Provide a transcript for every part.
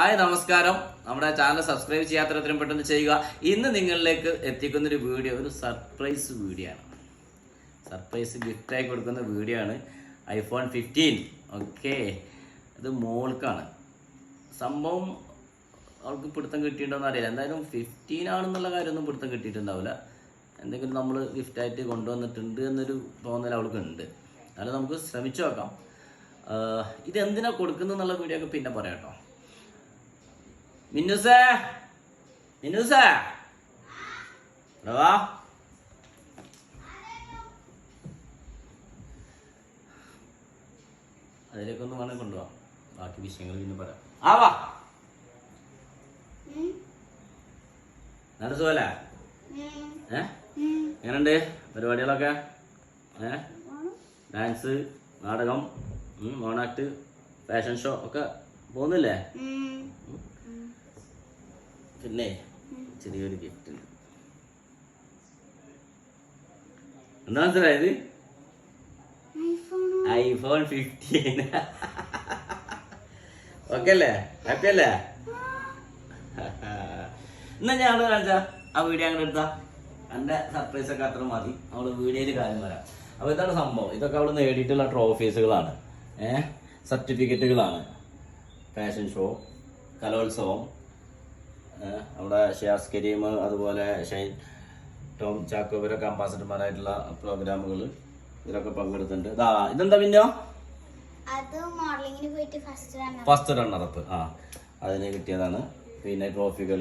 Hi നമസ്കാരം. നമ്മുടെ channel subscribe ചെയ്യാത്ത എത്രയും പെട്ടെന്ന് ചെയ്യുക. ഇന്ന് നിങ്ങളിലേക്ക് എത്തിക്കുന്ന ഒരു വീഡിയോ ഒരു സർപ്രൈസ് വീഡിയോ ആണ് സർപ്രൈസ് ഗിഫ്റ്റായി കൊടുക്കുന്ന വീഡിയോ ആണ് ഐഫോൺ ഫിഫ്റ്റീൻ ഓക്കെ ഇത് മോൾക്കാണ്. സംഭവം അവൾക്ക് പിടുത്തം കിട്ടിയിട്ടുണ്ടോന്ന് അറിയില്ല. എന്തായാലും ഫിഫ്റ്റീൻ ആണെന്നുള്ള കാര്യമൊന്നും പിടുത്തം കിട്ടിയിട്ടുണ്ടാവില്ല. എന്തെങ്കിലും നമ്മൾ ഗിഫ്റ്റായിട്ട് കൊണ്ടുവന്നിട്ടുണ്ട് എന്നൊരു തോന്നൽ അവൾക്ക് ഉണ്ട് എന്നാലും നമുക്ക് ശ്രമിച്ചു നോക്കാം. ഇത് എന്തിനാ കൊടുക്കുന്നത് എന്നുള്ള വീഡിയോ ഒക്കെ പിന്നെ പറയാം കേട്ടോ. മിന്നുസേ മിന്നുസേ വാ അതിലേക്കൊന്നും വേണമെങ്കിൽ കൊണ്ടുപോവാം ബാക്കി വിഷയങ്ങൾ പിന്നെ പറയാം. ആ വാ. നടത്തുവല്ലേ ഏ? എങ്ങനെയുണ്ട് പരിപാടികളൊക്കെ? ഏ? ഡാൻസ് നാടകം മോണാക്ട് ഫാഷൻ ഷോ ഒക്കെ പോകുന്നില്ലേ? പിന്നെ ചെറിയൊരു ഗിഫ്റ്റ് ഉണ്ട്. എന്താ മനസ്സിലായത്? ഐഫോൺ. ഫിഫ്റ്റീൻ ഓക്കെ അല്ലേ? ഹാപ്പി അല്ലേ? എന്നാ ഞാൻ അവിടെ കാണിച്ചാ. ആ വീഡിയോ അങ്ങനെ എടുത്താ. എന്റെ സർപ്രൈസ് ഒക്കെ അത്ര മതി. അവൾ വീഡിയോയിൽ കാര്യം വരാം അപ്പോൾ ഇതാണ് സംഭവം. ഇതൊക്കെ അവൾ നേടിയിട്ടുള്ള ട്രോഫീസുകളാണ് ഏഹ്? സർട്ടിഫിക്കറ്റുകളാണ് ഫാഷൻ ഷോ കലോത്സവം ഷിയാസ് കരീം അതുപോലെ ഷൈൻ ടോം ചാക്കോ ഇവരൊക്കെ അംബാസഡർമാരായിട്ടുള്ള പ്രോഗ്രാമുകൾ ഇതിലൊക്കെ പങ്കെടുത്തിട്ടുണ്ട്. ഇതാ ഇതെന്താ പിന്നോ ഫസ്റ്റ് റണ്ണറപ്പ് ആ അതിന് കിട്ടിയതാണ്. പിന്നെ ട്രോഫികൾ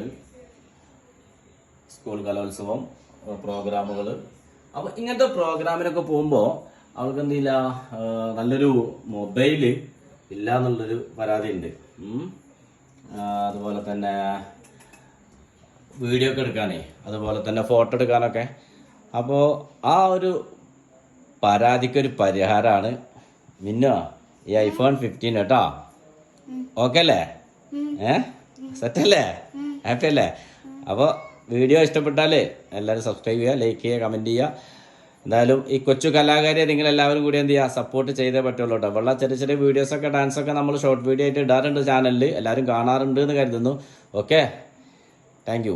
സ്കൂൾ കലോത്സവം പ്രോഗ്രാമുകൾ അപ്പോൾ ഇങ്ങനത്തെ പ്രോഗ്രാമിനൊക്കെ പോകുമ്പോൾ അവൾക്ക് എന്തില്ല നല്ലൊരു മൊബൈൽ ഇല്ല എന്നുള്ളൊരു പരാതി ഉണ്ട് അതുപോലെ തന്നെ വീഡിയോ ഒക്കെ എടുക്കാനേ. അതുപോലെ തന്നെ ഫോട്ടോ എടുക്കാനൊക്കെ. അപ്പോൾ ആ ഒരു പരാതിക്കൊരു പരിഹാരമാണ് മിന്നോ ഈ ഐഫോൺ ഫിഫ്റ്റീൻ കേട്ടോ ഓക്കെ അല്ലേ? ഏ? സെറ്റ് അല്ലേ? ഹാപ്പി അല്ലേ? അപ്പോൾ വീഡിയോ ഇഷ്ടപ്പെട്ടാലേ എല്ലാവരും സബ്സ്ക്രൈബ് ചെയ്യുക ലൈക്ക് ചെയ്യുക കമന്റ് ചെയ്യുക. എന്തായാലും ഈ കൊച്ചു കലാകാരിയെ നിങ്ങൾ എല്ലാവരും കൂടി എന്ത് ചെയ്യുക സപ്പോർട്ട് ചെയ്തേ പറ്റുള്ളൂ കേട്ടോ വെള്ള ചെറിയ ചെറിയ വീഡിയോസൊക്കെ ഡാൻസൊക്കെ നമ്മൾ ഷോർട്ട് വീഡിയോ ആയിട്ട് ഇടാറുണ്ട് ചാനലിൽ എല്ലാവരും കാണാറുണ്ട് എന്ന് കരുതുന്നു. Okay thank you